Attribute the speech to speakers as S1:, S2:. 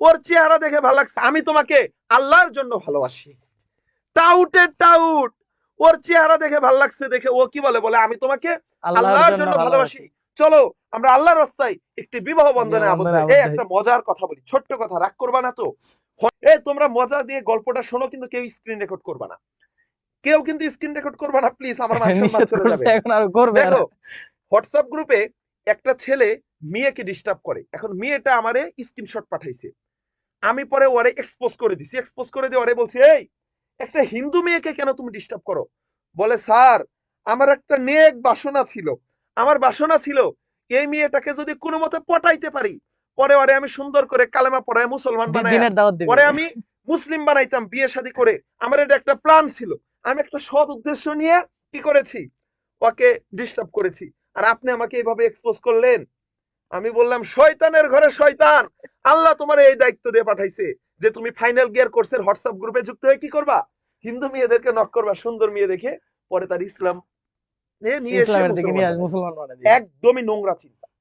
S1: ওর চেহারা দেখে ভালো লাগছে। আমি তোমাকে আল্লাহর জন্য ভালোবাসি। টাউটের টাউট। ওর চেহারা দেখে ভালো লাগছে দেখে ও কি বলে? বলে আমি তোমাকে আল্লাহর জন্য ভালোবাসি। চলো আমরা আল্লাহর রাস্তায় একটি বিবাহ বন্ধনে আবদ্ধ এই একটা মজার কথা বলি। ছোট্ট কথা রাগ করবা না তো। এই তোমরা মজা দিয়ে গল্পটা শোনো কিন্তু কেউ স্ক্রিন রেকর্ড করবা না। কেউ কিন্তু স্ক্রিন রেকর্ড করবা না প্লিজ আমার মান চলে যাবে।
S2: এখন আর করবে
S1: দেখো হোয়াটসঅ্যাপ গ্রুপে একটা ছেলে মেয়েকে ডিস্টার্ব করে। এখন মেয়েটা আমারে স্ক্রিনশট পাঠাইছে। আমি পরে ওরে এক্সপোজ করে দিছি। এক্সপোজ করে দিয়ে ওরে বলছি এই একটা হিন্দু মেয়েকে কেন তুমি ডিস্টার্ব করো? বলে স্যার আমার একটা নেক বাসনা ছিল। আমার বাসনা ছিল এই মেয়েটাকে যদি কোনো মতে পটাইতে পারি পরে ওরে আমি সুন্দর করে কালেমা পড়ায় মুসলমান বানাই পরে আমি মুসলিম বানাইতাম বিয়ে শাদী করে। আমার এটা একটা প্ল্যান ছিল। আমি একটা সৎ উদ্দেশ্য নিয়ে কি করেছি? ওকে ডিস্টার্ব করেছি। আর আপনি আমাকে এইভাবে এক্সপোজ করলেন? আমি বললাম শয়তানের ঘরে শয়তান! আল্লাহ তোমার এই দায়িত্ব দিয়ে পাঠাইছে যে তুমি ফাইনাল গিয়ার কোর্সের হোয়াটসঅ্যাপ গ্রুপে যুক্ত হয়ে কি করবা? হিন্দু মেয়েদেরকে নক করবা সুন্দর মেয়ে দেখে পরে তার ইসলাম বানাবে। একদমই নোংরা চিন্তা।